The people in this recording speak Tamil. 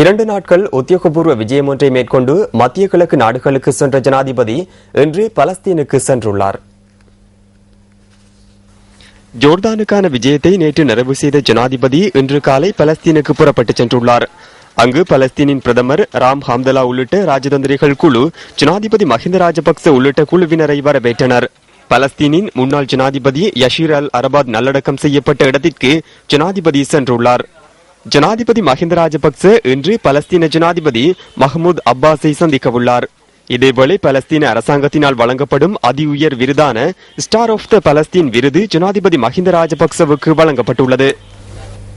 இரண்டு நாட்கள் உத்தியோகபூர்வ விஜயம் ஒன்றை மேற்கொண்டு மத்திய கிழக்கு நாடுகளுக்கு சென்ற ஜனாதிபதி இன்று பலஸ்தீனுக்கு சென்றுள்ளார். ஜோர்தானுக்கான விஜயத்தை நேற்று நிறைவு செய்த ஜனாதிபதி இன்று காலை பலஸ்தீனுக்கு புறப்பட்டு சென்றுள்ளார். அங்கு பலஸ்தீனின் பிரதமர் ராம் ஹாம்தலா உள்ளிட்ட ராஜதந்திரிகள் குழு ஜனாதிபதி மஹிந்த ராஜபக்ச உள்ளிட்ட குழுவினரை வரவேற்றனர். பலஸ்தீனின் முன்னாள் ஜனாதிபதி யஷீர் அல் அரபாத் நல்லடக்கம் செய்யப்பட்ட இடத்திற்கு ஜனாதிபதி சென்றுள்ளார். ஜனாதிபதி மஹிந்த ராஜபக்ச இன்று பலஸ்தீன ஜனாதிபதி மஹமூத் அப்பாஸை சந்திக்க உள்ளார் இதேவேளை பலஸ்தீன அரசாங்கத்தினால் வழங்கப்படும் அதி உயர் விருதான ஸ்டார் ஆஃப் த பலஸ்தீன் விருது ஜனாதிபதி மஹிந்த ராஜபக்சவுக்கு வழங்கப்பட்டுள்ளது.